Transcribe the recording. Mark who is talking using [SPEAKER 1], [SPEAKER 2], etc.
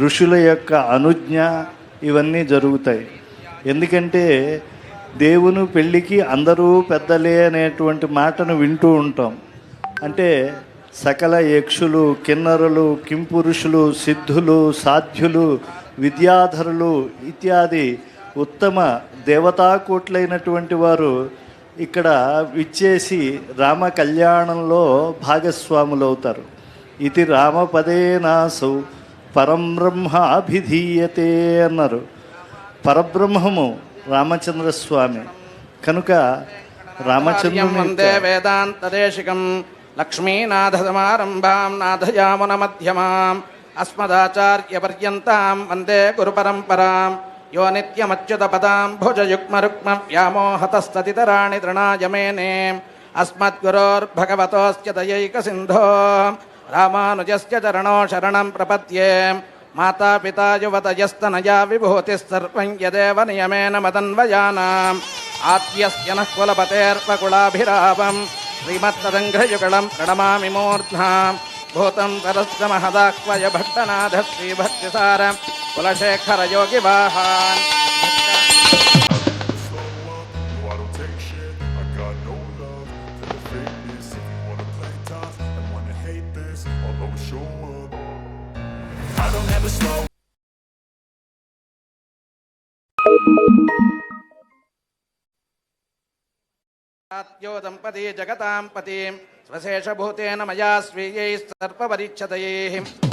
[SPEAKER 1] ఋషుల యొక్క అనుజ్ఞ ఇవన్నీ జరుగుతాయి. ఎందుకంటే దేవుని పెళ్ళికి అందరూ పెద్దలే అనేటువంటి మాటను వింటూ ఉంటాం. అంటే సకల యక్షులు కిన్నరులు కింపురుషులు సిద్ధులు సాధ్యులు విద్యాధరులు ఇత్యాది ఉత్తమ దేవతాకూట్లైనటువంటి వారు ఇక్కడ విచ్చేసి రామ కళ్యాణంలో భాగస్వాములవుతారు. ఇది రామపదేనాసౌ పరం పరబ్రహ్మ అభిధీయతే అన్నారు. పరబ్రహ్మము రామచంద్రస్వామి. కనుక
[SPEAKER 2] రామచంద్రం
[SPEAKER 1] రామచంద్రుని
[SPEAKER 2] వందే
[SPEAKER 1] యొక్క-
[SPEAKER 2] వేదాంతదేశికం. లక్ష్మీనాథసమారంభాం నాథయామునమధ్యమాం అస్మదాచార్యపర్యంతాం వందే గురుపరంపరాం యో నిత్యమచ్యుతపదాం భుజయుగ్మరుక్మ వ్యామోహతస్తతితరాణి తృణాయమేనే అస్మద్గురోర్భగవతోస్య దయైకసింధో రామానుజస్య रामानुजस्य चरणो शरणं माता पिता युवत युवतयस्तनया विभूति यदेव नियमेन मदन्वयानाम्। आद्य नः कुलपतेऽर्पकुलाभिरावं प्रणमा प्रणमामि मूर्ध्ना भूतं परस्य महदाह्वय Bhattanath श्रीभक्तिसार
[SPEAKER 3] कुलशेखरयोगिवाहान्। I got no love this, I'll always show up. I don't ever slow
[SPEAKER 2] यो दम्पती जगतां पतिं स्वशेषभूतेन मया स्वीयैः सर्पपरीक्षतैः